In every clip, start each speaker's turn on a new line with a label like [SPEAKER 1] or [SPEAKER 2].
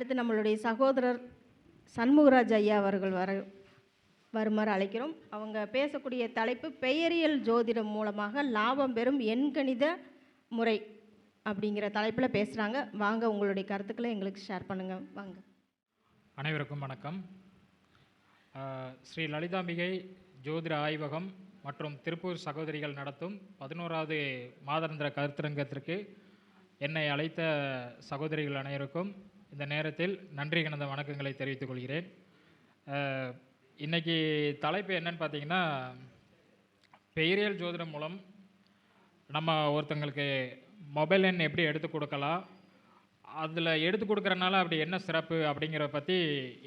[SPEAKER 1] அடுத்து நம்மளுடைய சகோதரர் சண்முகராஜ் ஐயா அவர்கள் வர வருமாறு அழைக்கிறோம். அவங்க பேசக்கூடிய தலைப்பு பெயரியல் ஜோதிடம் மூலமாக லாபம் பெறும் எண்கணித முறை அப்படிங்கிற தலைப்பில் பேசுகிறாங்க வாங்க உங்களுடைய கருத்துக்களை எங்களுக்கு ஷேர் பண்ணுங்கள் வாங்க.
[SPEAKER 2] அனைவருக்கும் வணக்கம். ஸ்ரீ லலிதாம்பிகை ஜோதிட ஆய்வகம் மற்றும் திருப்பூர் சகோதரிகள் நடத்தும் பதினோராவது மாதாந்திர கருத்தரங்கத்திற்கு என்னை அழைத்த சகோதரிகள் அனைவருக்கும் இந்த நேரத்தில் நன்றி கணந்த வணக்கங்களை தெரிவித்துக் கொள்கிறேன். இன்றைக்கி தலைப்பு என்னன்னு பார்த்தீங்கன்னா பெயரியல் ஜோதிடம் மூலம் நம்ம ஒருத்தங்களுக்கு மொபைல் எண் எப்படி எடுத்து கொடுக்கலாம் அதில் எடுத்து கொடுக்குறனால அப்படி என்ன சிறப்பு அப்படிங்கிறத பற்றி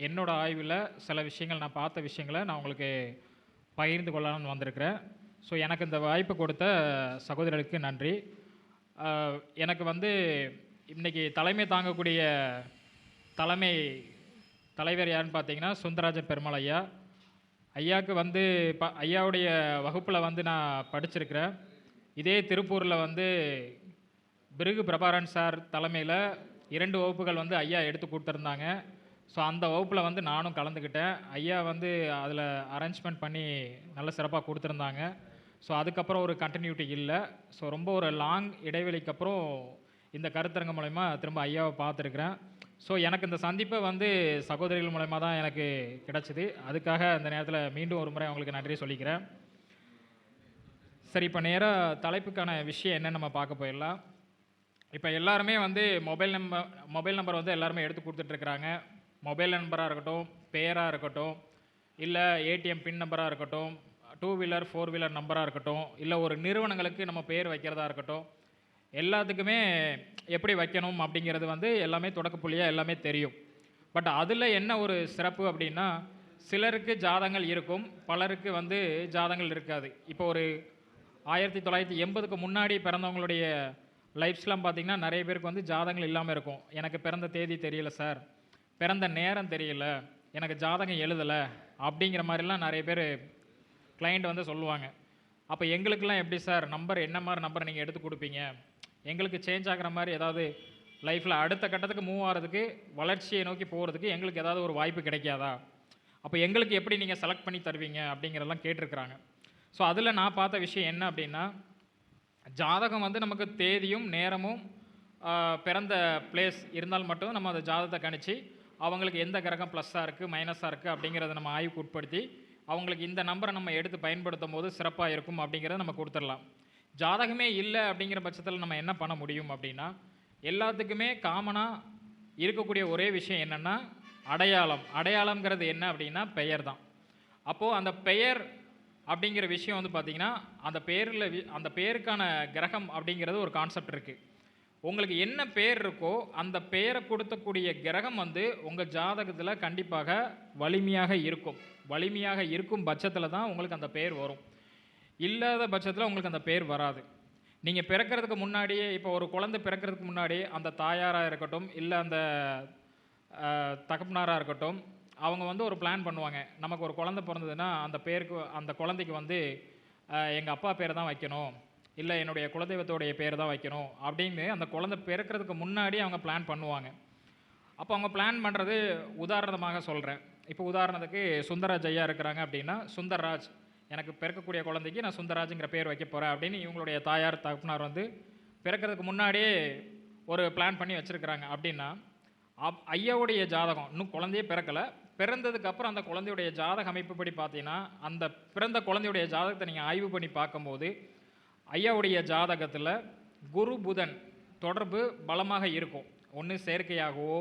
[SPEAKER 2] என்னோடய ஆய்வில் சில விஷயங்கள் நான் பார்த்த விஷயங்களை நான் உங்களுக்கு பகிர்ந்து கொள்ளலாம்னு வந்திருக்கிறேன். ஸோ எனக்கு இந்த வாய்ப்பு கொடுத்த சகோதரருக்கு நன்றி. எனக்கு வந்து இன்றைக்கி தலைமை தாங்கக்கூடிய தலைமை தலைவர் யாருன்னு பார்த்தீங்கன்னா சுந்தரராஜன் பெருமாள் ஐயா. ஐயாவுக்கு வந்து ப ஐயாவுடைய வகுப்பில் வந்து நான் படிச்சிருக்கிறேன். இதே திருப்பூரில் வந்து பிருகு பிரபாரன் சார் தலைமையில் இரண்டு வகுப்புகள் வந்து ஐயா எடுத்து கொடுத்துருந்தாங்க. ஸோ அந்த வகுப்பில் வந்து நானும் கலந்துக்கிட்டேன். ஐயா வந்து அதில் அரேஞ்ச்மெண்ட் பண்ணி நல்ல சிறப்பாக கொடுத்துருந்தாங்க. ஸோ அதுக்கப்புறம் ஒரு கண்டினியூட்டி இல்லை. ஸோ ரொம்ப ஒரு லாங் இடைவெளிக்கு அப்புறம் இந்த கருத்தரங்கம் மூலயமா திரும்ப ஐயாவை பார்த்துருக்குறேன். ஸோ எனக்கு இந்த சந்திப்பை வந்து சகோதரிகள் மூலயமா தான் எனக்கு கிடச்சிது. அதுக்காக அந்த நேரத்தில் மீண்டும் ஒரு முறை அவங்களுக்கு நன்றி சொல்லிக்கிறேன். சரி இப்போ நேராக தலைப்புக்கான விஷயம் என்னன்னு நம்ம பார்க்க போயிடலாம். இப்போ எல்லாருமே வந்து மொபைல் நம்பர் மொபைல் நம்பர் வந்து எல்லாருமே எடுத்து கொடுத்துட்ருக்குறாங்க மொபைல் நம்பராக இருக்கட்டும் பேராக இருக்கட்டும் இல்லை ஏடிஎம் பின் நம்பராக இருக்கட்டும் டூ வீலர் ஃபோர் வீலர் நம்பராக இருக்கட்டும் இல்லை ஒரு நிறுவனங்களுக்கு நம்ம பேர் வைக்கிறதா இருக்கட்டும் எல்லாத்துக்குமே எப்படி வைக்கணும் அப்படிங்கிறது வந்து எல்லாமே தொடக்கப்புள்ளியாக எல்லாமே தெரியும். பட் அதில் என்ன ஒரு சிறப்பு அப்படின்னா சிலருக்கு ஜாதங்கள் இருக்கும் பலருக்கு வந்து ஜாதங்கள் இருக்காது. இப்போ ஒரு ஆயிரத்தி தொள்ளாயிரத்தி எண்பதுக்கு முன்னாடி பிறந்தவங்களுடைய லைஃப்ஸ்லாம் பார்த்திங்கன்னா நிறைய பேருக்கு வந்து ஜாதகங்கள் இல்லாமல் இருக்கும். எனக்கு பிறந்த தேதி தெரியல சார். பிறந்த நேரம் தெரியல. எனக்கு ஜாதகம் எழுதலை அப்படிங்கிற மாதிரிலாம் நிறைய பேர் கிளைண்ட் வந்து சொல்லுவாங்க. அப்போ எங்களுக்கெல்லாம் எப்படி சார்? நம்பர் என்ன மாதிரி நம்பர் நீங்கள் எடுத்து கொடுப்பீங்க? எங்களுக்கு சேஞ்ச் ஆகிற மாதிரி ஏதாவது லைஃப்பில் அடுத்த கட்டத்துக்கு மூவ் ஆகிறதுக்கு வளர்ச்சியை நோக்கி போகிறதுக்கு எங்களுக்கு ஏதாவது ஒரு வாய்ப்பு கிடைக்காதா? அப்போ எங்களுக்கு எப்படி நீங்கள் செலக்ட் பண்ணி தருவீங்க அப்படிங்கிறதெல்லாம் கேட்டிருக்கிறாங்க. ஸோ அதில் நான் பார்த்த விஷயம் என்ன அப்படின்னா ஜாதகம் வந்து நமக்கு தேதியும் நேரமும் பிறந்த பிளேஸ் இருந்தால் மட்டும் நம்ம அந்த ஜாதகத்தை கணிச்சு அவங்களுக்கு எந்த கிரகம் ப்ளஸ்ஸாக இருக்குது மைனஸாக இருக்குது அப்படிங்கிறத நம்ம ஆய்வுக்கு உட்படுத்தி அவங்களுக்கு இந்த நம்பரை நம்ம எடுத்து பயன்படுத்தும் போது சிறப்பாக இருக்கும் அப்படிங்கிறத நம்ம கொடுத்துடலாம். ஜாதகமே இல்லை அப்படிங்கிற பட்சத்தில் நம்ம என்ன பண்ண முடியும் அப்படின்னா எல்லாத்துக்குமே காமனாக இருக்கக்கூடிய ஒரே விஷயம் என்னென்னா அடையாளம். அடையாளம்ங்கிறது என்ன அப்படின்னா பெயர் தான். அப்போது அந்த பெயர் அப்படிங்கிற விஷயம் வந்து பார்த்திங்கன்னா அந்த பேரில் அந்த பேருக்கான கிரகம் அப்படிங்கிறது ஒரு கான்செப்ட் இருக்குது உங்களுக்கு என்ன பேர் இருக்கோ அந்த பெயரை கொடுத்தக்கூடிய கிரகம் வந்து உங்கள் ஜாதகத்தில் கண்டிப்பாக வலிமையாக இருக்கும். வலிமையாக இருக்கும் பட்சத்தில் தான் உங்களுக்கு அந்த பெயர் வரும். இல்லாத பட்சத்தில் உங்களுக்கு அந்த பேர் வராது. நீங்கள் பிறக்கிறதுக்கு முன்னாடியே இப்போ ஒரு குழந்தை பிறக்கிறதுக்கு முன்னாடி அந்த தாயாராக இருக்கட்டும் இல்லை அந்த தகப்பனாராக இருக்கட்டும் அவங்க வந்து ஒரு பிளான் பண்ணுவாங்க. நமக்கு ஒரு குழந்தை பிறந்ததுன்னா அந்த பேருக்கு அந்த குழந்தைக்கு வந்து எங்கள் அப்பா பேரை தான் வைக்கணும். இல்லை என்னுடைய குலதெய்வத்தோடைய பேர் தான் வைக்கணும் அப்படின்னு அந்த குழந்தை பிறக்கிறதுக்கு முன்னாடி அவங்க பிளான் பண்ணுவாங்க. அப்போ அவங்க பிளான் பண்ணுறது உதாரணமாக சொல்கிறேன் இப்போ உதாரணத்துக்கு சுந்தரராஜ் ஐயா இருக்கிறாங்க அப்படின்னா சுந்தர்ராஜ் எனக்கு பிறக்கக்கூடிய குழந்தைக்கு நான் சுந்தராஜுங்கிற பேர் வைக்க போகிறேன் அப்படின்னு இவங்களுடைய தாயார் தகப்பனார் வந்து பிறக்கிறதுக்கு முன்னாடியே ஒரு பிளான் பண்ணி வச்சுருக்கிறாங்க. அப்படின்னா அப் ஐயாவுடைய ஜாதகம் இன்னும் குழந்தையே பிறக்கலை. பிறந்ததுக்கப்புறம் அந்த குழந்தையுடைய ஜாதக அமைப்புப்படி பார்த்தீங்கன்னா அந்த பிறந்த குழந்தையுடைய ஜாதகத்தை நீங்கள் ஆய்வு பண்ணி பார்க்கும்போது ஐயாவுடைய ஜாதகத்தில் குரு புதன் தொடர்பு பலமாக இருக்கும். ஒன்று செயற்கையாகவோ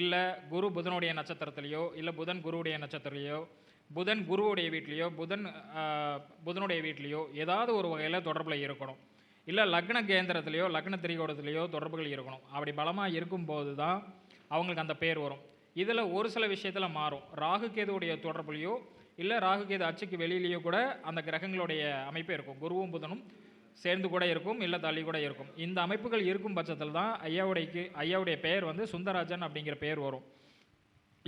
[SPEAKER 2] இல்லை குரு புதனுடைய நட்சத்திரத்திலையோ இல்லை புதன் குருவுடைய நட்சத்திரத்திலையோ புதன் குருவுடைய வீட்லேயோ புதன் புதனுடைய வீட்லேயோ ஏதாவது ஒரு வகையில் தொடர்பில் இருக்கணும். இல்லை லக்ன கேந்திரத்துலேயோ லக்ன திரிகோணத்திலையோ தொடர்புகள் இருக்கணும். அப்படி பலமாக இருக்கும்போது தான் அவங்களுக்கு அந்த பேர் வரும். இதில் ஒரு சில விஷயத்தில் மாறும். ராகு கேதுவுடைய தொடர்புலையோ இல்லை ராகு கேது அச்சுக்கு வெளியிலேயோ கூட அந்த கிரகங்களுடைய அமைப்பு இருக்கும். குருவும் புதனும் சேர்ந்து கூட இருக்கும் இல்லை தள்ளி கூட இருக்கும். இந்த அமைப்புகள் இருக்கும் பட்சத்தில் தான் ஐயாவுடையக்கு ஐயாவுடைய பெயர் வந்து சுந்தரராஜன் அப்படிங்கிற பெயர் வரும்.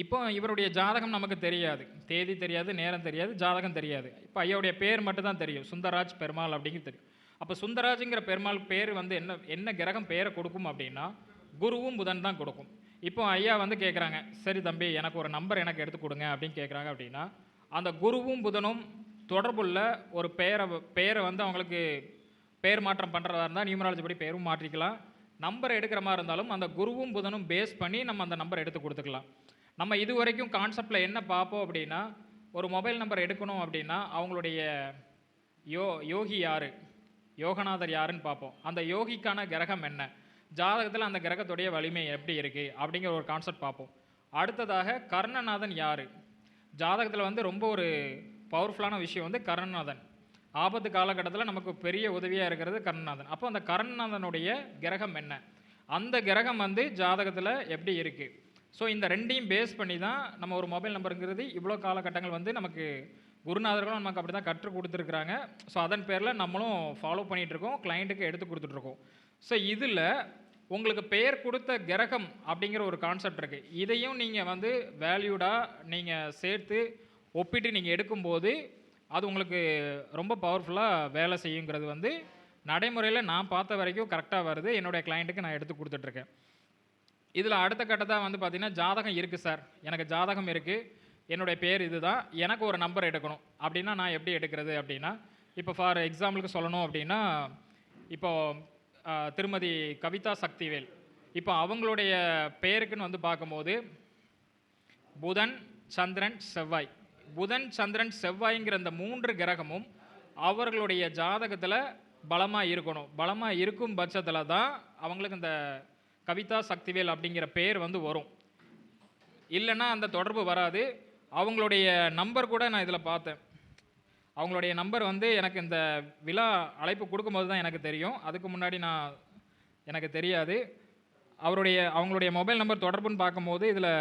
[SPEAKER 2] இப்போ இவருடைய ஜாதகம் நமக்கு தெரியாது. தேதி தெரியாது நேரம் தெரியாது ஜாதகம் தெரியாது. இப்போ ஐயாவுடைய பேர் மட்டும் தான் தெரியும். சுந்தரராஜ் பெருமாள் அப்படிங்கிறது தெரியும். அப்போ சுந்தராஜுங்கிற பெருமாள் பேர் வந்து என்ன என்ன கிரகம் பேரை கொடுக்கும் அப்படின்னா குருவும் புதன் தான் கொடுக்கும். இப்போ ஐயா வந்து கேட்குறாங்க சரி தம்பி எனக்கு ஒரு நம்பர் எனக்கு எடுத்து கொடுங்க அப்படின்னு கேட்குறாங்க அப்படின்னா அந்த குருவும் புதனும் தொடர்புள்ள ஒரு பெயரை பெயரை வந்து அவங்களுக்கு பெயர் மாற்றம் பண்ணுறதா இருந்தால் நியூமராலஜி படி பெயரும் மாற்றிக்கலாம். நம்பர் எடுக்கிற மாதிரி இருந்தாலும் அந்த குருவும் புதனும் பேஸ் பண்ணி நம்ம அந்த நம்பர் எடுத்து கொடுத்துக்கலாம். நம்ம இது வரைக்கும் கான்செப்டில் என்ன பார்ப்போம் அப்படின்னா ஒரு மொபைல் நம்பர் எடுக்கணும் அப்படின்னா அவங்களுடைய யோ யோகி யார்? யோகநாதர் யாருன்னு பார்ப்போம். அந்த யோகிக்கான கிரகம் என்ன? ஜாதகத்தில் அந்த கிரகத்துடைய வலிமை எப்படி இருக்குது அப்படிங்கிற ஒரு கான்செப்ட் பார்ப்போம். அடுத்ததாக கர்ணநாதன் யார்? ஜாதகத்தில் வந்து ரொம்ப ஒரு பவர்ஃபுல்லான விஷயம் வந்து கர்ணநாதன். ஆபத்து காலகட்டத்தில் நமக்கு பெரிய உதவியாக இருக்கிறது கர்ணநாதன். அப்போ அந்த கர்ணநாதனுடைய கிரகம் என்ன? அந்த கிரகம் வந்து ஜாதகத்தில் எப்படி இருக்குது ஸோ இந்த ரெண்டையும் பேஸ் பண்ணி தான் நம்ம ஒரு மொபைல் நம்பருங்கிறது இவ்வளோ காலகட்டங்கள் வந்து நமக்கு குருநாதர்களும் நமக்கு அப்படி தான் கற்றுக் கொடுத்துருக்குறாங்க. ஸோ அதன் பேரில் நம்மளும் ஃபாலோ பண்ணிகிட்ருக்கோம் கிளைண்ட்டுக்கு எடுத்து கொடுத்துட்ருக்கோம் ஸோ இதில் உங்களுக்கு பெயர் கொடுத்த கிரகம் அப்படிங்கிற ஒரு கான்செப்ட் இருக்குது இதையும் நீங்கள் வந்து வேல்யூடாக நீங்கள் சேர்த்து ஒப்பிட்டு நீங்கள் எடுக்கும்போது அது உங்களுக்கு ரொம்ப பவர்ஃபுல்லாக வேலை செய்யுங்கிறது வந்து நடைமுறையில் நான் பார்த்த வரைக்கும் கரெக்டாக வருது. என்னுடைய கிளைண்ட்டுக்கு நான் எடுத்து கொடுத்துட்ருக்கேன் இதில் அடுத்த கட்டத்தான் வந்து பார்த்தீங்கன்னா ஜாதகம் இருக்குது சார். எனக்கு ஜாதகம் இருக்குது என்னுடைய பேர் இதுதான். எனக்கு ஒரு நம்பர் எடுக்கணும். அப்படின்னா நான் எப்படி எடுக்கிறது அப்படின்னா இப்போ ஃபார் எக்ஸாம்பிளுக்கு சொல்லணும் அப்படின்னா இப்போ திருமதி கவிதா சக்திவேல். இப்போ அவங்களுடைய பெயருக்குன்னு வந்து பார்க்கும்போது புதன் சந்திரன் செவ்வாய். புதன் சந்திரன் செவ்வாய்ங்கிற இந்த மூன்று கிரகமும் அவர்களுடைய ஜாதகத்தில் பலமாக இருக்கணும். பலமாக இருக்கும் பட்சத்தில் தான் அவங்களுக்கு இந்த கவிதா சக்திவேல் அப்படிங்கிற பேர் வந்து வரும். இல்லைன்னா அந்த தொடர்பு வராது. அவங்களுடைய நம்பர் கூட நான் இதில் பார்த்தேன். அவங்களுடைய நம்பர் வந்து எனக்கு இந்த விழா அழைப்பு கொடுக்கும்போது தான் எனக்கு தெரியும். அதுக்கு முன்னாடி நான் எனக்கு தெரியாது. அவருடைய அவங்களுடைய மொபைல் நம்பர் தொடர்புன்னு பார்க்கும்போது இதில்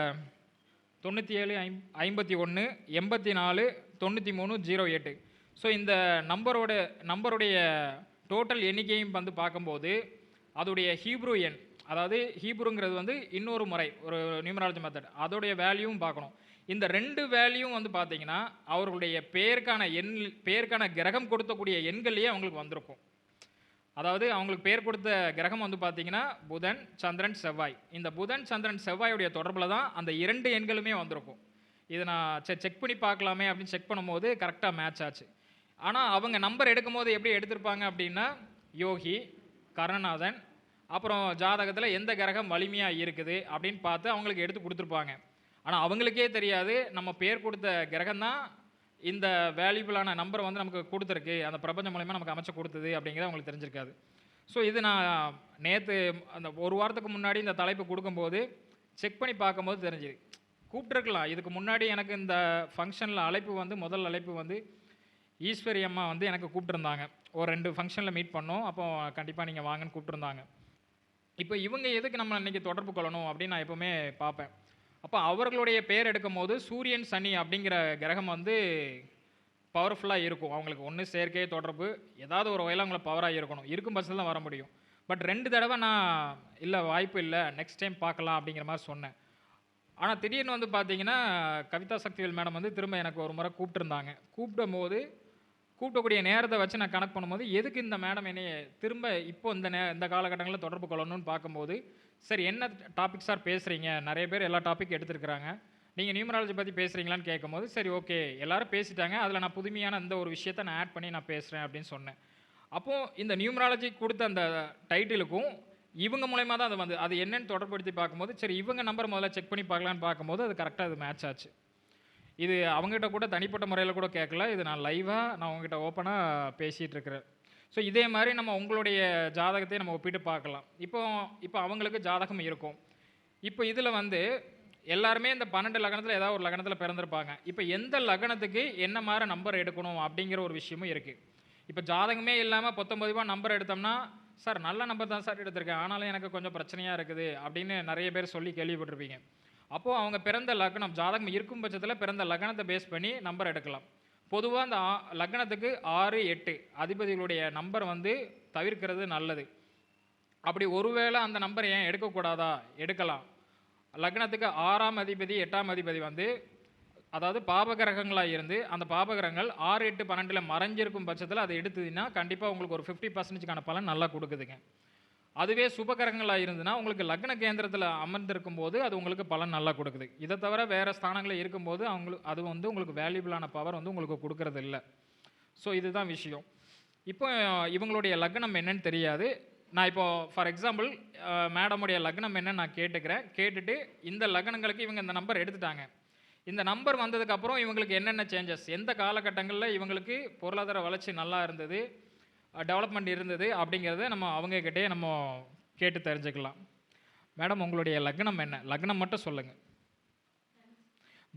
[SPEAKER 2] தொண்ணூற்றி ஏழு ஐம் ஐம்பத்தி ஒன்று எண்பத்தி நாலு தொண்ணூற்றி மூணு ஜீரோ எட்டு ஸோ இந்த நம்பரோட நம்பருடைய டோட்டல் எண்ணிக்கையும் வந்து பார்க்கும்போது அதோடைய ஹீப்ரூ எண் அதாவது ஹீப்ருங்கிறது வந்து இன்னொரு முறை ஒரு நியூமராலஜி மெத்தட் அதோடைய வேல்யூவும் பார்க்கணும். இந்த ரெண்டு வேல்யூவும் வந்து பார்த்தீங்கன்னா அவர்களுடைய பேருக்கான எண் பேருக்கான கிரகம் கொடுத்தக்கூடிய எண்கள்லேயே அவங்களுக்கு வந்திருக்கும். அதாவது அவங்களுக்கு பேர் கொடுத்த கிரகம் வந்து பார்த்தீங்கன்னா புதன் சந்திரன் செவ்வாய். இந்த புதன் சந்திரன் செவ்வாயுடைய தொடர்பில் தான் அந்த இரண்டு எண்களுமே வந்திருக்கும். இதை நான் செ செக் பண்ணி பார்க்கலாமே அப்படின்னு செக் பண்ணும்போது கரெக்டாக மேட்ச் ஆச்சு. ஆனால் அவங்க நம்பர் எடுக்கும்போது எப்படி எடுத்திருப்பாங்க அப்படின்னா யோகி கருணநாதன் அப்புறம் ஜாதகத்தில் எந்த கிரகம் வலிமையாக இருக்குது அப்படின்னு பார்த்து அவங்களுக்கு எடுத்து கொடுத்துருப்பாங்க. ஆனால் அவங்களுக்கே தெரியாது. நம்ம பேர் கொடுத்த கிரகம் தான் இந்த வேல்யூபிளான நம்பர் வந்து நமக்கு கொடுத்துருக்கு. அந்த பிரபஞ்சம் மூலயமா நமக்கு அமைச்சு கொடுத்தது அப்படிங்கிறது அவங்களுக்கு தெரிஞ்சிருக்காது. ஸோ இது நான் நேற்று அந்த ஒரு வாரத்துக்கு முன்னாடி இந்த தலைப்பு கொடுக்கும்போது செக் பண்ணி பார்க்கும்போது தெரிஞ்சுது. கூப்பிட்ருக்கலாம் இதுக்கு முன்னாடி எனக்கு இந்த ஃபங்க்ஷனில் அழைப்பு வந்து முதல் அழைப்பு வந்து ஈஸ்வரி அம்மா வந்து எனக்கு கூப்பிட்ருந்தாங்க ஒரு ரெண்டு ஃபங்க்ஷனில் மீட் பண்ணோம். அப்போ கண்டிப்பாக நீங்கள் வாங்கன்னு கூப்பிட்ருந்தாங்க இப்போ இவங்க எதுக்கு நம்ம இன்னைக்கு தொடர்பு கொள்ளணும் அப்படின்னு நான் எப்போவுமே பார்ப்பேன். அப்போ அவர்களுடைய பேர் எடுக்கும்போது சூரியன் சனி அப்படிங்கிற கிரகம் வந்து பவர்ஃபுல்லாக இருக்கும். அவங்களுக்கு ஒன்று செயற்கை தொடர்பு ஏதாவது ஒரு வகையில் அவங்களை பவராக இருக்கணும். இருக்கும் பட்சத்தில் தான் வர முடியும். பட் ரெண்டு தடவை நான் இல்லை வாய்ப்பு இல்லை நெக்ஸ்ட் டைம் பார்க்கலாம் அப்படிங்கிற மாதிரி சொன்னேன். ஆனால் திடீர்னு வந்து பார்த்தீங்கன்னா கவிதா சக்திவேல் மேடம் வந்து திரும்ப எனக்கு ஒரு முறை கூப்பிட்டுருந்தாங்க. கூப்பிடும் போது கூப்பிடக்கூடிய நேரத்தை வச்சு நான் கணக்கு பண்ணும்போது எதுக்கு இந்த மேடம் என்னைய திரும்ப இப்போ இந்த நே இந்த காலகட்டங்களில் தொடர்பு கொள்ளணும்னு பார்க்கும்போது சரி என்ன டாபிக் சார் பேசுகிறீங்க நிறைய பேர் எல்லா டாபிக் எடுத்திருக்கிறாங்க. நீங்கள் நியூமராலஜி பற்றி பேசுகிறீங்களான்னு கேட்கும்போது சரி ஓகே எல்லாரும் பேசிட்டாங்க. அதில் நான் புதுமையான இந்த ஒரு விஷயத்தை நான் ஆட் பண்ணி நான் பேசுகிறேன் அப்படின்னு சொன்னேன். அப்போது இந்த நியூமராலஜி கொடுத்த அந்த டைட்டிலுக்கும் இவங்க மூலயமா தான் அது வந்து அது என்னென்னு தொடர்படுத்தி பார்க்கும்போது சரி இவங்க நம்பர் முதல்ல செக் பண்ணி பார்க்கலான்னு பார்க்கும்போது அது கரெக்டாக அது மேட்ச் ஆச்சு. இது அவங்ககிட்ட கூட தனிப்பட்ட முறையில் கூட கேட்கல இது நான் லைவாக நான் உங்ககிட்ட ஓப்பனாக பேசிகிட்டு இருக்கிறேன். ஸோ இதே மாதிரி நம்ம உங்களுடைய ஜாதகத்தை நம்ம ஒப்பிட்டு பார்க்கலாம். இப்போ இப்போ அவங்களுக்கு ஜாதகம் இருக்கும். இப்போ இதில் வந்து எல்லாருமே இந்த பன்னெண்டு லக்னத்தில் ஏதாவது ஒரு லக்னத்தில் பிறந்திருப்பாங்க. இப்போ எந்த லக்னத்துக்கு என்ன மாதிரி நம்பர் எடுக்கணும் அப்படிங்கிற ஒரு விஷயமும் இருக்குது இப்போ ஜாதகமே இல்லாமல் பத்தொம்பது ரூபா நம்பர் எடுத்தோம்னா சார் நல்ல நம்பர் தான் சார் எடுத்திருக்கேன். ஆனாலும் எனக்கு கொஞ்சம் பிரச்சனையாக இருக்குது. அப்படின்னு நிறைய பேர் சொல்லி கேள்விப்பட்டிருப்பீங்க. அப்போது அவங்க பிறந்த லக்னம் ஜாதகம் இருக்கும் பட்சத்தில் பிறந்த லக்னத்தை பேஸ் பண்ணி நம்பர் எடுக்கலாம். பொதுவாக அந்த ஆ- லக்னத்துக்கு ஆறு எட்டு அதிபதிகளுடைய நம்பர் வந்து தவிர்க்கிறது நல்லது. அப்படி ஒருவேளை அந்த நம்பர் ஏன் எடுக்கக்கூடாதா? எடுக்கலாம். லக்னத்துக்கு ஆறாம் அதிபதி எட்டாம் அதிபதி வந்து அதாவது பாபகிரகங்களாக இருந்து அந்த பாபகிரகங்கள் ஆறு எட்டு பன்னெண்டில் மறைஞ்சிருக்கும் பட்சத்தில் அதை எடுத்ததுன்னா கண்டிப்பாக உங்களுக்கு ஒரு ஃபிஃப்டி பர்சன்டேஜ்க்கான பலன் நல்லா கொடுக்குதுங்க. அதுவே சுபகரங்களாக இருந்ததுன்னா உங்களுக்கு லக்ன கேந்திரத்தில் அமர்ந்திருக்கும் போது அது உங்களுக்கு பலன் நல்லா கொடுக்குது. இதை தவிர வேறு ஸ்தானங்களில் இருக்கும்போது அவங்களுக்கு அது வந்து உங்களுக்கு வேல்யூபிளான பவர் வந்து உங்களுக்கு கொடுக்கறது இல்லை ஸோ இதுதான் விஷயம். இப்போ இவங்களுடைய லக்னம் என்னன்னு தெரியாது. நான் இப்போ ஃபார் எக்ஸாம்பிள் மேடமுடைய லக்னம் என்னன்னு நான் கேட்டுக்கிறேன். கேட்டுட்டு இந்த லக்னங்களுக்கு இவங்க இந்த நம்பர் எடுத்துட்டாங்க. இந்த நம்பர் வந்ததுக்கப்புறம் இவங்களுக்கு என்னென்ன சேஞ்சஸ் எந்த காலகட்டங்களில் இவங்களுக்கு பொருளாதார வளர்ச்சி நல்லா இருந்தது? டெவலப்மெண்ட் இருந்தது அப்படிங்கிறத நம்ம அவங்கக்கிட்டே நம்ம கேட்டு தெரிஞ்சுக்கலாம். மேடம் உங்களுடைய லக்னம் என்ன? லக்னம் மட்டும் சொல்லுங்கள்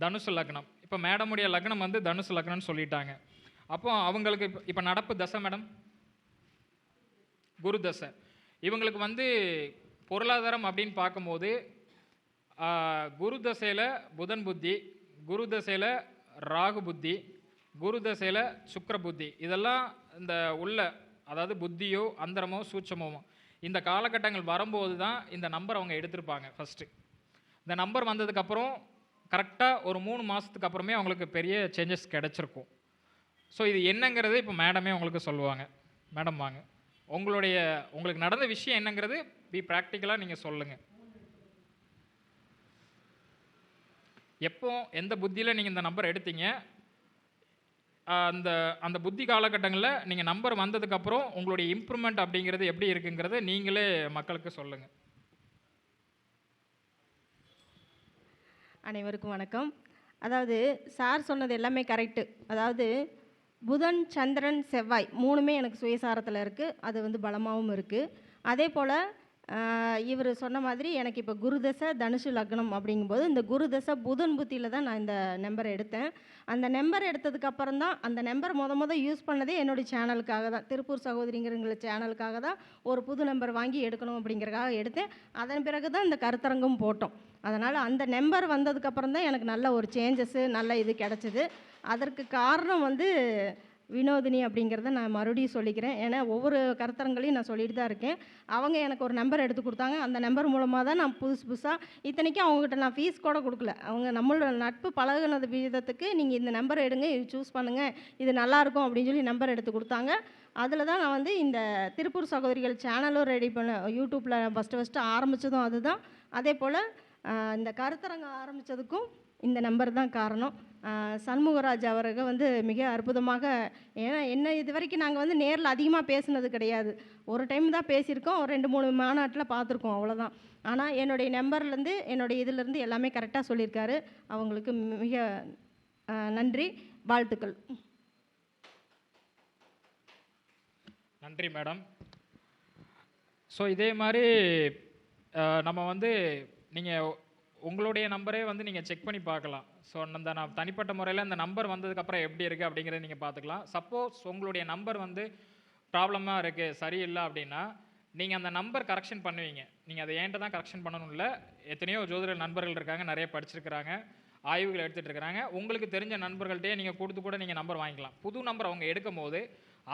[SPEAKER 2] தனுசு லக்னம். இப்போ மேடமுடைய லக்னம் வந்து தனுசு லக்னம்னு சொல்லிட்டாங்க. அப்போ அவங்களுக்கு இப்போ இப்போ நடப்பு தசை மேடம் குரு தசை. இவங்களுக்கு வந்து பொருளாதாரம் அப்படின்னு பார்க்கும்போது குரு தசையில் புதன் புத்தி குரு தசையில் ராகு புத்தி குரு தசையில் சுக்கிர புத்தி. இதெல்லாம் இந்த உள்ள அதாவது புத்தியோ அந்தரமோ சூட்சமோ இந்த காலகட்டங்கள் வரும்போது தான் இந்த நம்பர் அவங்க எடுத்திருப்பாங்க ஃபஸ்ட்டு இந்த நம்பர் வந்ததுக்கப்புறம் கரெக்டாக ஒரு மூணு மாதத்துக்கு அப்புறமே அவங்களுக்கு பெரிய சேஞ்சஸ் கிடச்சிருக்கும். ஸோ இது என்னங்கிறது இப்போ மேடமே உங்களுக்கு சொல்லுவாங்க. மேடம் வாங்க. உங்களுடைய உங்களுக்கு நடந்த விஷயம் என்னங்கிறது பி ப்ராக்டிக்கலாக நீங்கள் சொல்லுங்கள் எப்போ எந்த புத்தியில் நீங்கள் இந்த நம்பர் எடுத்தீங்க? அந்த அந்த புத்தி காலகட்டங்களில் நீங்கள் நம்பர் வந்ததுக்கப்புறம் உங்களுடைய இம்ப்ரூவ்மெண்ட் அப்படிங்கிறது எப்படி இருக்குங்கிறத நீங்களே மக்களுக்கு சொல்லுங்கள்
[SPEAKER 1] அனைவருக்கும் வணக்கம். அதாவது சார் சொன்னது எல்லாமே கரெக்டு அதாவது புதன் சந்திரன் செவ்வாய் மூணுமே எனக்கு சுயசாரத்தில் இருக்குது அது வந்து பலமாகவும் இருக்குது அதே போல் இவர் சொன்ன மாதிரி எனக்கு இப்போ குருதசை தனுஷு லக்னம் அப்படிங்கும்போது இந்த குருதசை புதன் புத்தியில் தான் நான் இந்த நம்பரை எடுத்தேன். அந்த நம்பர் எடுத்ததுக்கப்புறம் தான் அந்த நம்பர் மொத மொதல் யூஸ் பண்ணதே என்னுடைய சேனலுக்காக தான். திருப்பூர் சகோதரிங்கிற சேனலுக்காக தான் ஒரு புது நம்பர் வாங்கி எடுக்கணும் அப்படிங்கிறக்காக எடுத்தேன். அதன் பிறகு தான் இந்த கருத்தரங்கம் போட்டோம். அதனால் அந்த நம்பர் வந்ததுக்கப்புறம் தான் எனக்கு நல்ல ஒரு சேஞ்சஸ்ஸு நல்ல இது கிடச்சிது. அதற்கு காரணம் வந்து வினோதினி அப்படிங்கிறத நான் மறுபடியும் சொல்லிக்கிறேன். ஏன்னா ஒவ்வொரு கருத்தரங்களையும் நான் சொல்லிட்டு தான் இருக்கேன். அவங்க எனக்கு ஒரு நம்பர் எடுத்து கொடுத்தாங்க. அந்த நம்பர் மூலமாக தான் நான் புதுசு புதுசாக இத்தனைக்கும் அவங்ககிட்ட நான் ஃபீஸ் கூட கொடுக்கல. அவங்க நம்மளோட நட்பு பழகுனது விதத்துக்கு நீங்கள் இந்த நம்பர் எடுங்க இது சூஸ் பண்ணுங்கள் இது நல்லாயிருக்கும் அப்படின்னு சொல்லி நம்பர் எடுத்து கொடுத்தாங்க. அதில் தான் நான் வந்து இந்த திருப்பூர் சகோதரிகள் சேனலும் ரெடி பண்ண யூடியூப்பில் ஃபஸ்ட்டு ஃபஸ்ட்டு ஆரம்பித்ததும் அதுதான். அதே போல் இந்த கருத்தரங்கம் ஆரம்பித்ததுக்கும் இந்த நம்பர் தான் காரணம். சண்முகராஜ் அவர்கள் வந்து மிக அற்புதமாக ஏன்னா என்ன இது வரைக்கும் நாங்கள் வந்து நேரில் அதிகமாக பேசுனது கிடையாது. ஒரு டைம் தான் பேசியிருக்கோம் ஒரு ரெண்டு மூணு மாநாட்டில் பார்த்துருக்கோம் அவ்வளோதான் ஆனால் என்னுடைய நம்பர்லேருந்து என்னுடைய இதிலேருந்து எல்லாமே கரெக்டாக சொல்லியிருக்காரு. அவங்களுக்கு மிக நன்றி வாழ்த்துக்கள்.
[SPEAKER 2] நன்றி மேடம். ஸோ இதே மாதிரி நம்ம வந்து நீங்கள் உங்களுடைய நம்பரே வந்து நீங்கள் செக் பண்ணி பார்க்கலாம். ஸோ அந்த நான் தனிப்பட்ட முறையில் இந்த நம்பர் வந்ததுக்கப்புறம் எப்படி இருக்குது அப்படிங்கிறத நீங்கள் பார்த்துக்கலாம். சப்போஸ் உங்களுடைய நம்பர் வந்து ப்ராப்ளமாக இருக்குது சரியில்லை அப்படின்னா நீங்கள் அந்த நம்பர் கரெக்ஷன் பண்ணுவீங்க. நீங்கள் அதை ஏன்ட்டு தான் கரெக்ஷன் பண்ணணும் இல்லை எத்தனையோ ஜோதிட நண்பர்கள் இருக்காங்க நிறைய படிச்சிருக்கிறாங்க ஆய்வுகள் எடுத்துகிட்டு இருக்கிறாங்க உங்களுக்கு தெரிஞ்ச நண்பர்கள்ட்டே நீங்கள் கொடுத்து கூட நீங்கள் நம்பர் வாங்கிக்கலாம். புது நம்பர் அவங்க எடுக்கும் போது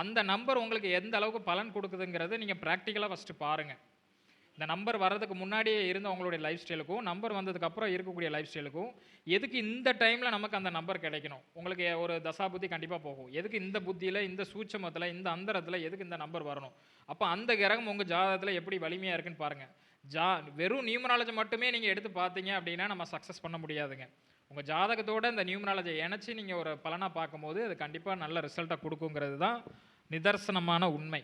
[SPEAKER 2] அந்த நம்பர் உங்களுக்கு எந்த அளவுக்கு பலன் கொடுக்குதுங்கிறத நீங்கள் ப்ராக்டிக்கலாக ஃபஸ்ட்டு பாருங்கள் இந்த நம்பர் வர்றதுக்கு முன்னாடியே இருந்த உங்களுடைய லைஃப் ஸ்டைலுக்கும் நம்பர் வந்ததுக்கு அப்புறம் இருக்கக்கூடிய லைஃப் ஸ்டைலுக்கும் எதுக்கு இந்த டைமில் நமக்கு அந்த நம்பர் கிடைக்கணும்? உங்களுக்கு ஒரு தசா புத்தி கண்டிப்பாக போகும். எதுக்கு இந்த புத்தியில் இந்த சூட்சமத்தில் இந்த அந்தரத்தில் எதுக்கு இந்த நம்பர் வரணும்? அப்போ அந்த கிரகம் உங்கள் ஜாதகத்தில் எப்படி வலிமையாக இருக்குன்னு பாருங்கள் ஜா வெறும் நியூமராலஜி மட்டுமே நீங்கள் எடுத்து பார்த்தீங்க அப்படின்னா நம்ம சக்ஸஸ் பண்ண முடியாதுங்க. உங்கள் ஜாதகத்தோடு இந்த நியூமராலஜி இணைச்சி நீங்கள் ஒரு பலனாக பார்க்கும்போது அது கண்டிப்பாக நல்ல ரிசல்ட்டை கொடுக்குங்கிறது தான் நிதர்சனமான உண்மை.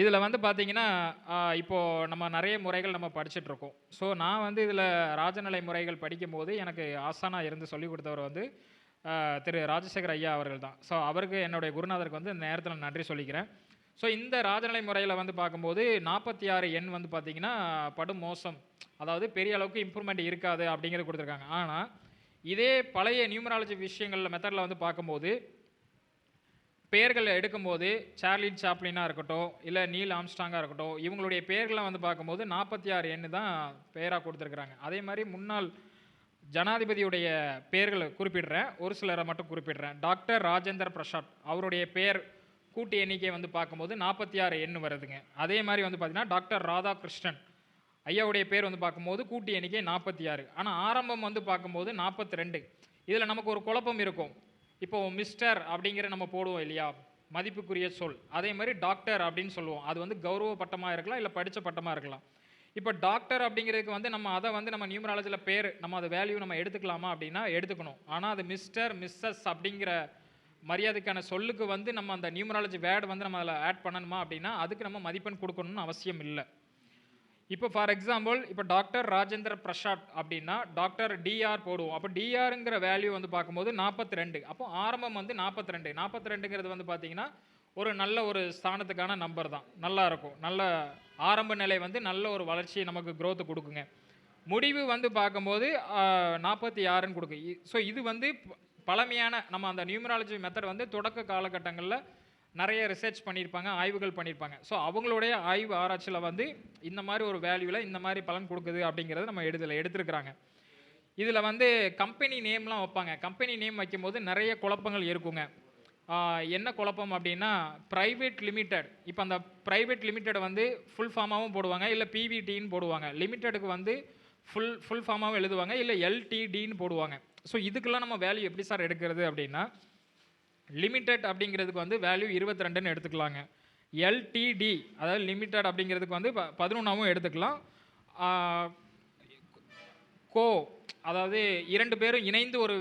[SPEAKER 2] இதில் வந்து பார்த்தீங்கன்னா இப்போது இப்போ நம்ம நிறைய முறைகள் நம்ம படிச்சுட்ருக்கோம். ஸோ நான் வந்து இதில் ராஜநிலை முறைகள் படிக்கும்போது எனக்கு ஆசானாக இருந்து சொல்லிக் கொடுத்தவர் வந்து திரு ராஜசேகர் ஐயா அவர்கள் தான். ஸோ அவருக்கு என்னுடைய குருநாதருக்கு வந்து இந்த நேரத்தில் நன்றி சொல்லிக்கிறேன். ஸோ இந்த ராஜநிலை முறையில் வந்து பார்க்கும்போது நாற்பத்தி ஆறு எண் வந்து பார்த்திங்கன்னா படும் மோசம். அதாவது பெரிய அளவுக்கு இம்ப்ரூவ்மெண்ட் இருக்காது அப்படிங்கிறது கொடுத்துருக்காங்க. ஆனால் இதே பழைய நியூமராலஜி விஷயங்களில் மெத்தடில் வந்து பார்க்கும்போது பெயர்கள் எடுக்கும்போது சார்லின் சாப்ளினாக இருக்கட்டும் இல்லை நீல் ஆம்ஸ்டாங்காக இருக்கட்டும் இவங்களுடைய பெயர்கள்லாம் வந்து பார்க்கும்போது நாற்பத்தி ஆறு எண்ணு தான் பெயராக கொடுத்துருக்குறாங்க. அதே மாதிரி முன்னாள் ஜனாதிபதியுடைய பெயர்களை குறிப்பிடுறேன். ஒரு சிலரை மட்டும் குறிப்பிடுறேன். டாக்டர் ராஜேந்திர பிரசாத் அவருடைய பெயர் கூட்டு எண்ணிக்கை வந்து பார்க்கும்போது நாற்பத்தி ஆறு எண்ணு வருதுங்க. அதே மாதிரி வந்து பார்த்திங்கன்னா டாக்டர் ராதாகிருஷ்ணன் ஐயாவுடைய பேர் வந்து பார்க்கும்போது கூட்டு எண்ணிக்கை நாற்பத்தி ஆறு ஆனால் ஆரம்பம் வந்து பார்க்கும்போது நாற்பத்தி ரெண்டு இதில் நமக்கு ஒரு குழப்பம் இருக்கும். இப்போ மிஸ்டர் அப்படிங்கிற நம்ம போடுவோம் இல்லையா? மதிப்புக்குரிய சொல். அதே மாதிரி டாக்டர் அப்படின்னு சொல்லுவோம். அது வந்து கௌரவ பட்டமாக இருக்கலாம் இல்லை படித்த பட்டமாக இருக்கலாம். இப்போ டாக்டர் அப்படிங்கிறதுக்கு வந்து நம்ம அதை வந்து நம்ம நியூமராலஜியில் பேர் நம்ம அதை வேல்யூ நம்ம எடுத்துக்கலாமா அப்படின்னா எடுத்துக்கணும். ஆனால் அது மிஸ்டர் மிஸ்ஸஸ் அப்படிங்கிற மரியாதைக்கான சொல்லுக்கு வந்து நம்ம அந்த நியூமராலஜி வேர்டு வந்து நம்ம அதில் ஆட் பண்ணணுமா அப்படின்னா அதுக்கு நம்ம மதிப்பெண் கொடுக்கணும்னு அவசியம் இல்லை. இப்போ ஃபார் எக்ஸாம்பிள் இப்போ டாக்டர் ராஜேந்திர பிரசாத் அப்படின்னா டாக்டர் டிஆர் போடுவோம். அப்போ டிஆருங்கிற வேல்யூ வந்து பார்க்கும்போது நாற்பத்தி ரெண்டு அப்போ ஆரம்பம் வந்து நாற்பத்தி ரெண்டு நாற்பத்தி ரெண்டுங்கிறது வந்து பார்த்தீங்கன்னா ஒரு நல்ல ஒரு ஸ்தானத்துக்கான நம்பர் தான். நல்லா இருக்கும். நல்ல ஆரம்ப நிலை வந்து நல்ல ஒரு வளர்ச்சியை நமக்கு க்ரோத்து கொடுக்குங்க. முடிவு வந்து பார்க்கும்போது நாற்பத்தி ஆறுன்னு கொடுக்கு. ஸோ இது வந்து பழமையான நம்ம அந்த நியூமராலஜி மெத்தட் வந்து தொடக்க காலகட்டங்களில் நிறைய ரிசர்ச் பண்ணியிருப்பாங்க ஆய்வுகள் பண்ணியிருப்பாங்க. ஸோ அவங்களுடைய ஆய்வு ஆராய்ச்சியில் வந்து இந்த மாதிரி ஒரு வேல்யூவில் இந்த மாதிரி பலன் கொடுக்குது அப்படிங்கிறத நம்ம எடுத்துல எடுத்துருக்குறாங்க. இதில் வந்து கம்பெனி நேம்லாம் வைப்பாங்க. கம்பெனி நேம் வைக்கும்போது நிறைய குழப்பங்கள் இருக்குங்க. என்ன குழப்பம் அப்படின்னா ப்ரைவேட் லிமிடெட் இப்போ அந்த ப்ரைவேட் லிமிடெட் வந்து ஃபுல் ஃபார்மாகவும் போடுவாங்க இல்லை பிவிடின்னு போடுவாங்க. லிமிட்டெடுக்கு வந்து ஃபுல் ஃபுல் ஃபார்மாகவும் எழுதுவாங்க இல்லை எல்டிடின்னு போடுவாங்க. ஸோ இதுக்கெல்லாம் நம்ம வேல்யூ எப்படி சார் எடுக்கிறது அப்படின்னா லிமிட்டெட் அப்படிங்கிறதுக்கு வந்து வேல்யூ இருபத்தி ரெண்டுன்னு எடுத்துக்கலாங்க எல்டிடி அதாவது லிமிட்டெட் அப்படிங்கிறதுக்கு வந்து ப பதினொன்றாவும் எடுத்துக்கலாம். கோ அதாவது இரண்டு பேரும் இணைந்து ஒரு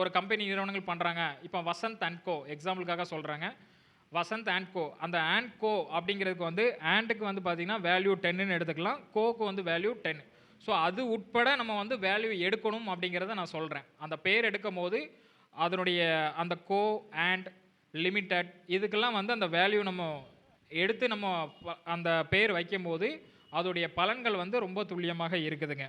[SPEAKER 2] ஒரு கம்பெனி நிறுவனங்கள் பண்ணுறாங்க இப்போ வசந்த் அண்ட் கோ எக்ஸாம்பிளுக்காக சொல்கிறாங்க வசந்த் அண்ட் கோ அந்த அண்ட் கோ அப்படிங்கிறதுக்கு வந்து ஆண்டுக்கு வந்து பார்த்திங்கன்னா வேல்யூ டென்னு எடுத்துக்கலாம். கோக்கு வந்து வேல்யூ டென் ஸோ அது உட்பட நம்ம வந்து வேல்யூ எடுக்கணும் அப்படிங்கிறத நான் சொல்கிறேன் அந்த பேர் எடுக்கும் போது அதனுடைய அந்த கோ அண்ட் லிமிட்டட் இதுக்கெல்லாம் வந்து அந்த வேல்யூ நம்ம எடுத்து நம்ம அந்த பேர் வைக்கும்போது அதோடைய பலன்கள் வந்து ரொம்ப துல்லியமாக இருக்குதுங்க.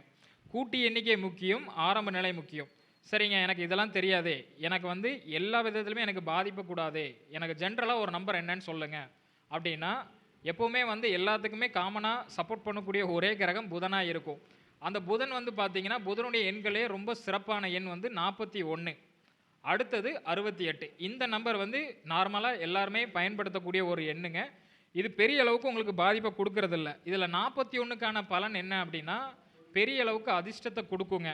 [SPEAKER 2] கூட்டி எண்ணிக்கை முக்கியம் ஆரம்ப நிலை முக்கியம். சரிங்க எனக்கு இதெல்லாம் தெரியாதே. எனக்கு வந்து எல்லா விதத்துலையுமே எனக்கு பாதிப்பு கூடாது. எனக்கு ஜென்ரலாக ஒரு நம்பர் என்னன்னு சொல்லுங்கள் அப்படின்னா எப்போவுமே வந்து எல்லாத்துக்குமே காமனாக சப்போர்ட் பண்ணக்கூடிய ஒரே கிரகம் புதனாக இருக்கும். அந்த புதன் வந்து பார்த்தீங்கன்னா புதனுடைய எண்களே ரொம்ப சிறப்பான எண் வந்து நாற்பத்தி ஒன்று அடுத்தது அறுபத்தி எட்டு. இந்த நம்பர் வந்து நார்மலாக எல்லாருமே பயன்படுத்தக்கூடிய ஒரு எண்ணுங்க. இது பெரிய அளவுக்கு உங்களுக்கு பாதிப்பை கொடுக்கறதில்ல. இதில் நாற்பத்தி ஒன்றுக்கான பலன் என்ன அப்படின்னா பெரிய அளவுக்கு அதிர்ஷ்டத்தை கொடுக்குங்க.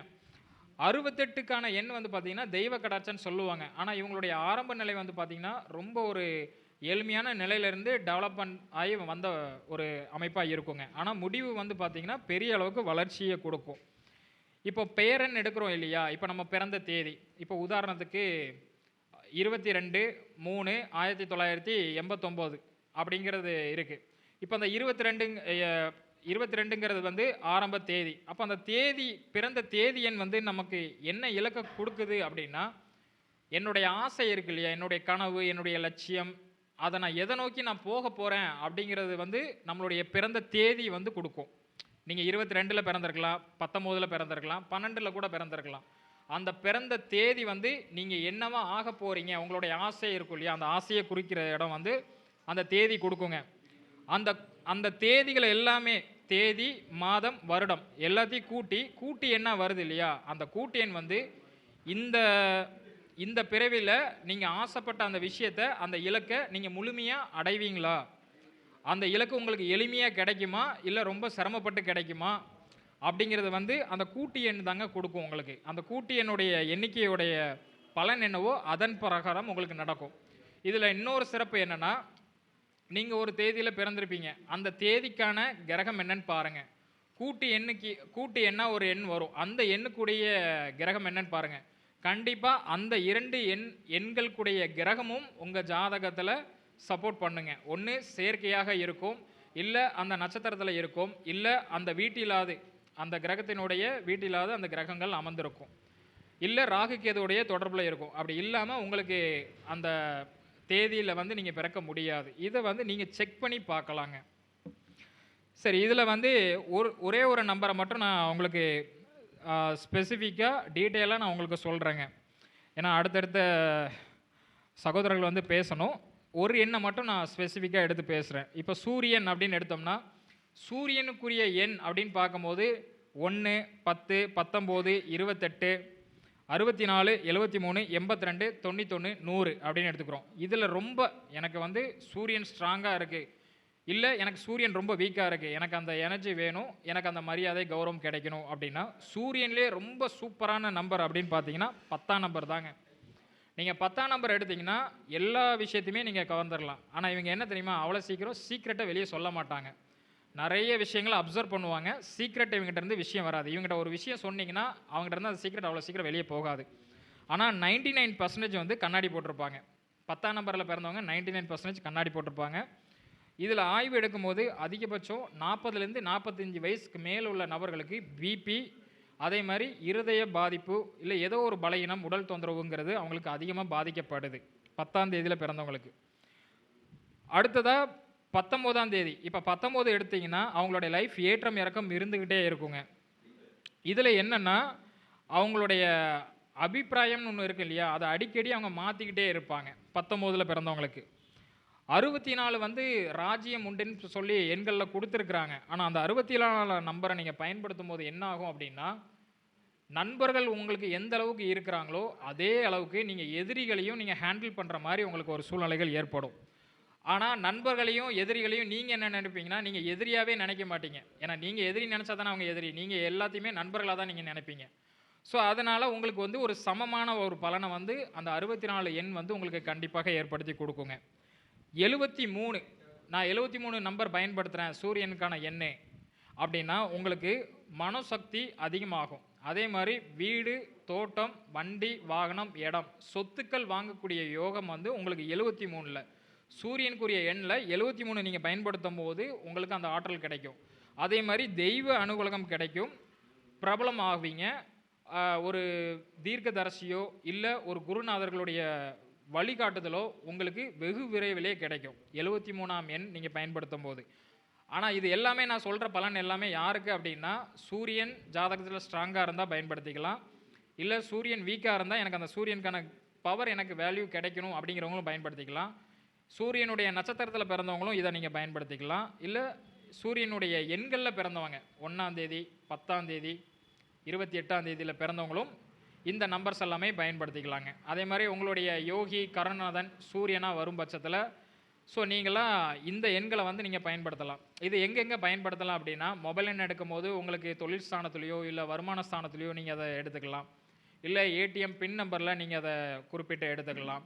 [SPEAKER 2] அறுபத்தெட்டுக்கான எண் வந்து பார்த்தீங்கன்னா தெய்வ கடாட்சன்னு சொல்லுவாங்க. ஆனால் இவங்களுடைய ஆரம்ப நிலை வந்து பார்த்தீங்கன்னா ரொம்ப ஒரு எளிமையான நிலையிலேருந்து டெவலப்மெண்ட் ஆகி வந்த ஒரு அமைப்பாக இருக்குங்க. ஆனால் முடிவு வந்து பார்த்தீங்கன்னா பெரிய அளவுக்கு வளர்ச்சியை கொடுக்கும். இப்போ பேரன் எடுக்கிறோம் இல்லையா? இப்போ நம்ம பிறந்த தேதி. இப்போ உதாரணத்துக்கு இருபத்தி ரெண்டு மூணு ஆயிரத்தி தொள்ளாயிரத்தி எண்பத்தொம்போது அப்படிங்கிறது இருக்குது இப்போ அந்த இருபத்தி ரெண்டு இருபத்தி ரெண்டுங்கிறது வந்து ஆரம்ப தேதி. அப்போ அந்த தேதி பிறந்த தேதி எண் வந்து நமக்கு என்ன இலக்க கொடுக்குது அப்படின்னா என்னுடைய ஆசை இருக்கு இல்லையா? என்னுடைய கனவு என்னுடைய லட்சியம் அதை நான் எதை நோக்கி நான் போக போகிறேன் அப்படிங்கிறது வந்து நம்மளுடைய பிறந்த தேதி வந்து கொடுக்கும். நீங்கள் இருபத்தி ரெண்டில் பிறந்திருக்கலாம் பத்தொம்போதில் பிறந்திருக்கலாம் பன்னெண்டில் கூட பிறந்திருக்கலாம். அந்த பிறந்த தேதி வந்து நீங்கள் என்னவா ஆக போகிறீங்க உங்களுடைய ஆசை இருக்கும் இல்லையா அந்த ஆசையை குறிக்கிற இடம் வந்து அந்த தேதி கொடுக்குங்க. அந்த அந்த தேதிகளை எல்லாமே தேதி மாதம் வருடம் எல்லாத்தையும் கூட்டி கூட்டி என்ன வருது இல்லையா அந்த கூட்டி எண் வந்து இந்த இந்த பிறவியில் நீங்கள் ஆசைப்பட்ட அந்த விஷயத்தை அந்த இலக்கை நீங்கள் முழுமையாக அடைவீங்களா? அந்த இலக்கு உங்களுக்கு எளிமையாக கிடைக்குமா? இல்லை ரொம்ப சிரமப்பட்டு கிடைக்குமா? அப்படிங்கிறது வந்து அந்த கூட்டு எண் தாங்க கொடுக்கும் உங்களுக்கு. அந்த கூட்டு எண்ணுடைய எண்ணிக்கையுடைய பலன் என்னவோ அதன் பிரகாரம் உங்களுக்கு நடக்கும். இதில் இன்னொரு சிறப்பு என்னென்னா நீங்கள் ஒரு தேதியில் பிறந்திருப்பீங்க. அந்த தேதிக்கான கிரகம் என்னன்னு பாருங்கள் கூட்டு எண்ணுக்கு கூட்டு எண்ணாக ஒரு எண் வரும். அந்த எண்ணுக்குடைய கிரகம் என்னன்னு பாருங்கள் கண்டிப்பாக அந்த இரண்டு எண் எண்களுக்குடைய கிரகமும் உங்கள் ஜாதகத்தில் சப்போர்ட் பண்ணுங்க. ஒன்று செயற்கையாக இருக்கும். இல்லை அந்த நட்சத்திரத்தில் இருக்கும். இல்லை அந்த வீட்டிலாது அந்த கிரகத்தினுடைய வீட்டிலாவது அந்த கிரகங்கள் அமர்ந்திருக்கும். இல்லை ராகு கேதுவுடைய தொடர்பில் இருக்கும். அப்படி இல்லாமல் உங்களுக்கு அந்த தேதியில் வந்து நீங்கள் பிறக்க முடியாது. இதை வந்து நீங்கள் செக் பண்ணி பார்க்கலாங்க சரி இதில் வந்து ஒரு ஒரே ஒரு நம்பரை மட்டும் நான் உங்களுக்கு ஸ்பெசிஃபிக்காக டீட்டெயிலாக நான் உங்களுக்கு சொல்கிறேங்க ஏன்னா அடுத்தடுத்த சகோதரர்கள் வந்து பேசணும். ஒரு எண்ணை மட்டும் நான் ஸ்பெசிஃபிக்காக எடுத்து பேசுகிறேன் இப்போ சூரியன் அப்படின்னு எடுத்தோம்னா சூரியனுக்குரிய எண் அப்படின்னு பார்க்கும்போது ஒன்று பத்து பத்தொம்போது இருபத்தெட்டு அறுபத்தி நாலு எழுபத்தி மூணு எண்பத்தி ரெண்டு தொண்ணூத்தொன்று நூறு அப்படின்னு எடுத்துக்கிறோம். இதில் ரொம்ப எனக்கு வந்து சூரியன் ஸ்ட்ராங்காக இருக்குது இல்லை எனக்கு சூரியன் ரொம்ப வீக்காக இருக்குது எனக்கு அந்த எனர்ஜி வேணும். எனக்கு அந்த மரியாதை கௌரவம் கிடைக்கணும் அப்படின்னா சூரியன்லேயே ரொம்ப சூப்பரான நம்பர் அப்படின்னு பார்த்தீங்கன்னா பத்தாம் நம்பர் தாங்க. நீங்கள் பத்தாம் நம்பர் எடுத்தீங்கன்னா எல்லா விஷயத்தையுமே நீங்கள் கவர்ந்துடலாம் ஆனால் இவங்க என்ன தெரியுமா? அவ்வளோ சீக்கிரம் சீக்ரெட்டை வெளியே சொல்ல மாட்டாங்க. நிறைய விஷயங்களை அப்சர்வ் பண்ணுவாங்க. சீக்ரெட் இவங்ககிட்டருந்து விஷயம் வராது. இவங்ககிட்ட ஒரு விஷயம் சொன்னீங்கன்னா அவங்ககிட்ட இருந்து அந்த சீக்ரெட் அவ்வளோ சீக்கிரம் வெளியே போகாது. ஆனால் நைன்டி நைன் பர்சன்டேஜ் வந்து கண்ணாடி போட்டிருப்பாங்க. பத்தாம் நம்பரில் பிறந்தவங்க நைன்டி நைன் பர்சன்டேஜ் கண்ணாடி போட்டிருப்பாங்க. இதில் ஆய்வு எடுக்கும்போது அதிகபட்சம் நாற்பதுலேருந்து நாற்பத்தஞ்சு வயசுக்கு மேல் உள்ள நபர்களுக்கு பிபி அதே மாதிரி இருதய பாதிப்பு இல்லை ஏதோ ஒரு பலையினம் உடல் தொந்தரவுங்கிறது அவங்களுக்கு அதிகமாக பாதிக்கப்படுது. பத்தாம் தேதியில் பிறந்தவங்களுக்கு. அடுத்ததாக பத்தொம்போதாம் தேதி. இப்போ பத்தொம்போது எடுத்தீங்கன்னா அவங்களுடைய லைஃப் ஏற்றம் இறக்கம் இருந்துக்கிட்டே இருக்குங்க. இதில் என்னென்னா அவங்களுடைய அபிப்பிராயம்னு ஒன்று இருக்கு இல்லையா? அதை அடிக்கடி அவங்க மாற்றிக்கிட்டே இருப்பாங்க பத்தொம்போதில் பிறந்தவங்களுக்கு. அறுபத்தி நாலு வந்து ராஜ்யம் உண்டுன்னு சொல்லி எண்களில் கொடுத்துருக்குறாங்க. ஆனால் அந்த அறுபத்தி நாலு நம்பரை நீங்கள் பயன்படுத்தும் போது என்ன ஆகும் அப்படின்னா நண்பர்கள் உங்களுக்கு எந்த அளவுக்கு இருக்கிறாங்களோ அதே அளவுக்கு நீங்கள் எதிரிகளையும் நீங்கள் ஹேண்டில் பண்ணுற மாதிரி உங்களுக்கு ஒரு சூழ்நிலைகள் ஏற்படும். ஆனால் நண்பர்களையும் எதிரிகளையும் நீங்கள் என்ன நினைப்பீங்கன்னா நீங்கள் எதிரியாகவே நினைக்க மாட்டீங்க. ஏன்னா நீங்கள் எதிரி நினச்சா தானே அவங்க எதிரி. நீங்கள் எல்லாத்தையுமே நண்பர்களாக தான் நீங்கள் நினைப்பீங்க. ஸோ அதனால் உங்களுக்கு வந்து ஒரு சமமான ஒரு பலனை வந்து அந்த அறுபத்தி நாலு எண் வந்து உங்களுக்கு கண்டிப்பாக ஏற்படுத்தி கொடுக்குங்க. எழுபத்தி மூணு நான் எழுபத்தி மூணு நம்பர் பயன்படுத்துகிறேன் சூரியனுக்கான எண்ணு. அப்படின்னா உங்களுக்கு மனசக்தி அதிகமாகும். அதே மாதிரி வீடு தோட்டம் வண்டி வாகனம் இடம் சொத்துக்கள் வாங்கக்கூடிய யோகம் வந்து உங்களுக்கு எழுபத்தி மூணில். சூரியனுக்குரிய எண்ணில் எழுபத்தி மூணு நீங்கள் பயன்படுத்தும் போது உங்களுக்கு அந்த ஆற்றல் கிடைக்கும். அதே மாதிரி தெய்வ அனுகூலகம் கிடைக்கும். பிரபலம் ஆவீங்க ஒரு தீர்க்கதரிசியோ இல்லை ஒரு குருநாதர்களுடைய வழிகாட்டுதலோ உங்களுக்கு வெகு விரைவிலே கிடைக்கும். எழுபத்தி மூணாம் எண் நீங்கள் பயன்படுத்தும் போது ஆனால் இது எல்லாமே நான் சொல்கிற பலன் எல்லாமே யாருக்கு அப்படின்னா சூரியன் ஜாதகத்தில் ஸ்ட்ராங்காக இருந்தால் பயன்படுத்திக்கலாம். இல்லை சூரியன் வீக்காக இருந்தால் எனக்கு அந்த சூரியனுக்கான பவர் எனக்கு வேல்யூ கிடைக்கணும் அப்படிங்கிறவங்களும் பயன்படுத்திக்கலாம். சூரியனுடைய நட்சத்திரத்தில் பிறந்தவங்களும் இதை நீங்கள் பயன்படுத்திக்கலாம். இல்லை சூரியனுடைய எண்களில் பிறந்தவங்க ஒன்றாம் தேதி பத்தாம் தேதி இருபத்தி எட்டாம் தேதியில் பிறந்தவங்களும் இந்த நம்பர்ஸ் எல்லாமே பயன்படுத்திக்கலாங்க. அதே மாதிரி உங்களுடைய யோகி கருணாதன் சூரியனாக வரும் பட்சத்தில் ஸோ நீங்களாம் இந்த எண்களை வந்து நீங்கள் பயன்படுத்தலாம். இது எங்கெங்கே பயன்படுத்தலாம் அப்படின்னா மொபைல் எண் எடுக்கும் போது உங்களுக்கு தொழில் ஸ்தானத்துலேயோ இல்லை வருமான ஸ்தானத்துலேயோ நீங்கள் அதை எடுத்துக்கலாம். இல்லை ஏடிஎம் பின் நம்பரில் நீங்கள் அதை குறிப்பிட்டு எடுத்துக்கலாம்.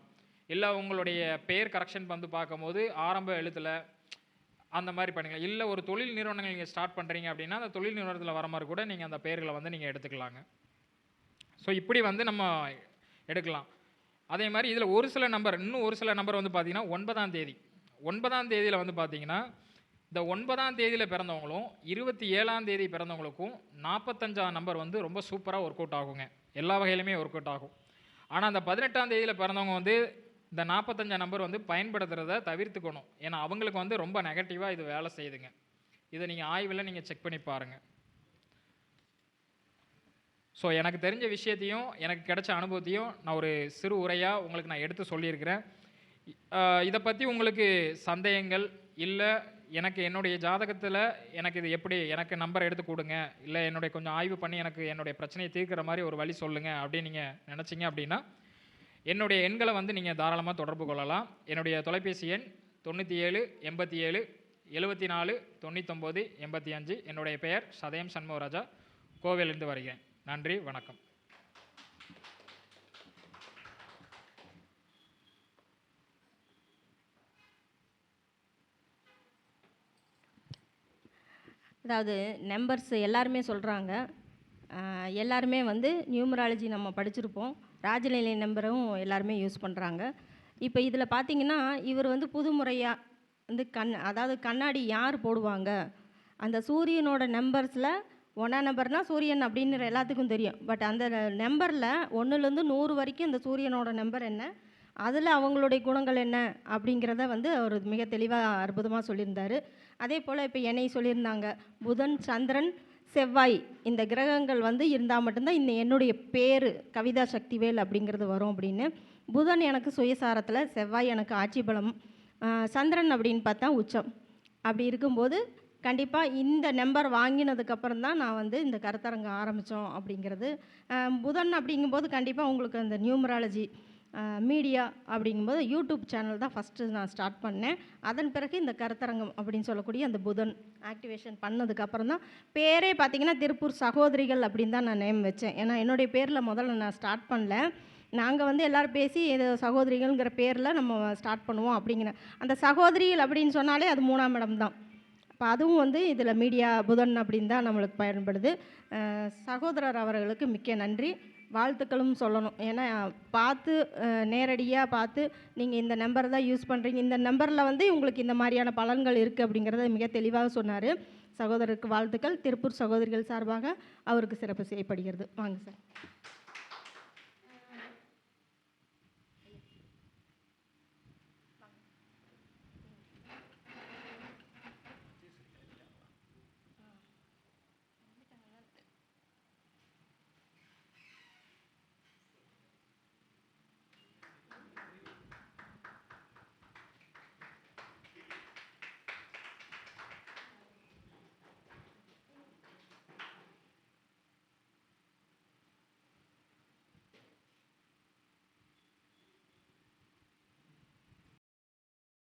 [SPEAKER 2] இல்லை உங்களுடைய பெயர் கரெக்ஷன் வந்து பார்க்கும்போது ஆரம்ப எழுத்தில் அந்த மாதிரி பண்ணிக்கலாம். இல்லை ஒரு தொழில் நிறுவனங்கள் நீங்கள் ஸ்டார்ட் பண்ணுறீங்க அப்படின்னா அந்த தொழில் நிறுவனத்தில் வர மாதிரி கூட நீங்கள் அந்த பெயர்களை வந்து நீங்கள் எடுத்துக்கலாங்க. ஸோ இப்படி வந்து நம்ம எடுக்கலாம். அதே மாதிரி இதில் ஒரு சில நம்பர் இன்னும் ஒரு சில நம்பர் வந்து பார்த்தீங்கன்னா ஒன்பதாம் தேதி. ஒன்பதாம் தேதியில் வந்து பார்த்தீங்கன்னா இந்த ஒன்பதாம் தேதியில் பிறந்தவங்களும் இருபத்தி ஏழாம் தேதி பிறந்தவங்களுக்கும் நாற்பத்தஞ்சாம் நம்பர் வந்து ரொம்ப சூப்பராக ஒர்க் அவுட் ஆகுங்க. எல்லா வகையிலுமே ஒர்க் அவுட் ஆகும். ஆனால் அந்த பதினெட்டாம் தேதியில் பிறந்தவங்க வந்து இந்த நாற்பத்தஞ்சாம் நம்பர் வந்து பயன்படுத்துகிறத தவிர்த்துக்கணும். ஏன்னா அவங்களுக்கு வந்து ரொம்ப நெகட்டிவாக இது வேலை செய்யுதுங்க. இதை நீங்கள் ஆய்வில் நீங்கள் செக் பண்ணி பாருங்கள் ஸோ எனக்கு தெரிஞ்ச விஷயத்தையும் எனக்கு கிடைச்ச அனுபவத்தையும் நான் ஒரு சிறு உரையாக உங்களுக்கு நான் எடுத்து சொல்லியிருக்கிறேன். இதை பற்றி உங்களுக்கு சந்தேகங்கள் இல்லை எனக்கு என்னுடைய ஜாதகத்தில் எனக்கு இது எப்படி எனக்கு நம்பர் எடுத்து கொடுங்க இல்லை என்னுடைய கொஞ்சம் ஆய்வு பண்ணி எனக்கு என்னுடைய பிரச்சனையை தீர்க்கிற மாதிரி ஒரு வழி சொல்லுங்கள் அப்படின்னு நீங்கள் நினச்சிங்க அப்படின்னா என்னுடைய எண்களை வந்து நீங்கள் தாராளமாக தொடர்பு கொள்ளலாம். என்னுடைய தொலைபேசி எண் தொண்ணூற்றி ஏழு எண்பத்தி ஏழு எழுபத்தி நாலு தொண்ணூத்தொம்பது எண்பத்தி அஞ்சு என்னுடைய பெயர் சதயம் சண்முகராஜா கோவிலிருந்து வருகிறேன். நன்றி வணக்கம்.
[SPEAKER 1] அதாவது நம்பர்ஸ் எல்லாருமே சொல்கிறாங்க எல்லாருமே வந்து நியூமராலஜி நம்ம படிச்சிருப்போம். ராஜநிலை நம்பரும் எல்லாருமே யூஸ் பண்ணுறாங்க இப்போ இதில் பார்த்தீங்கன்னா இவர் வந்து புது முறையாக வந்து கண் அதாவது கண்ணாடி யார் போடுவாங்க? அந்த சூரியனோட நம்பர்ஸில் ஒன்றா நம்பர்னால் சூரியன் அப்படின்னு எல்லாத்துக்கும் தெரியும். பட் அந்த நம்பரில் ஒன்றுலேருந்து நூறு வரைக்கும் இந்த சூரியனோட நம்பர் என்ன? அதில் அவங்களுடைய குணங்கள் என்ன? அப்படிங்கிறத வந்து அவர் மிக தெளிவாக அற்புதமாக சொல்லியிருந்தார். அதே போல் இப்போ என்னை சொல்லியிருந்தாங்க புதன் சந்திரன் செவ்வாய் இந்த கிரகங்கள் வந்து இருந்தால் மட்டும்தான் இந்த என்னுடைய பேர் கவிதா சக்திவேல் அப்படிங்கிறது வரும் அப்படின்னு. புதன் எனக்கு சுயசாரத்தில் செவ்வாய் எனக்கு ஆட்சி பலம் சந்திரன் அப்படின்னு பார்த்தா உச்சம். அப்படி இருக்கும்போது கண்டிப்பாக இந்த நம்பர் வாங்கினதுக்கப்புறம் தான் நான் வந்து இந்த கருத்தரங்கம் ஆரம்பித்தோம் அப்படிங்கிறது. புதன் அப்படிங்கும்போது கண்டிப்பாக உங்களுக்கு அந்த நியூமராலஜி மீடியா அப்படிங்கும்போது யூடியூப் சேனல் தான் ஃபஸ்ட்டு நான் ஸ்டார்ட் பண்ணேன். அதன் பிறகு இந்த கருத்தரங்கம் அப்படின்னு சொல்லக்கூடிய அந்த புதன் ஆக்டிவேஷன் பண்ணதுக்கப்புறம் தான் பேரே பார்த்திங்கன்னா திருப்பூர் சகோதரிகள் அப்படின்னு தான் நான் நேம் வச்சேன். ஏன்னா என்னுடைய பேரில் முதல்ல நான் ஸ்டார்ட் பண்ணல. நாங்கள் வந்து எல்லோரும் பேசி இது சகோதரிகள்ங்கிற பேரில் நம்ம ஸ்டார்ட் பண்ணுவோம் அப்படிங்கிற அந்த சகோதரிகள் அப்படின்னு சொன்னாலே அது மூணாம் இடம் தான். இப்போ அதுவும் வந்து இதில் மீடியா புதன் அப்படின்னு தான் நம்மளுக்கு பயன்படுது. சகோதரர் அவர்களுக்கு மிக்க நன்றி. வாழ்த்துக்களும் சொல்லணும். ஏன்னா பார்த்து நேரடியாக பார்த்து நீங்கள் இந்த நம்பர் தான் யூஸ் பண்ணுறீங்க இந்த நம்பரில் வந்து உங்களுக்கு இந்த மாதிரியான பலன்கள் இருக்குது அப்படிங்கிறத மிக தெளிவாக சொன்னார். சகோதரருக்கு வாழ்த்துக்கள். திருப்பூர் சகோதரிகள் சார்பாக அவருக்கு சிறப்பு செய்யப்படுகிறது. வாங்க சார்.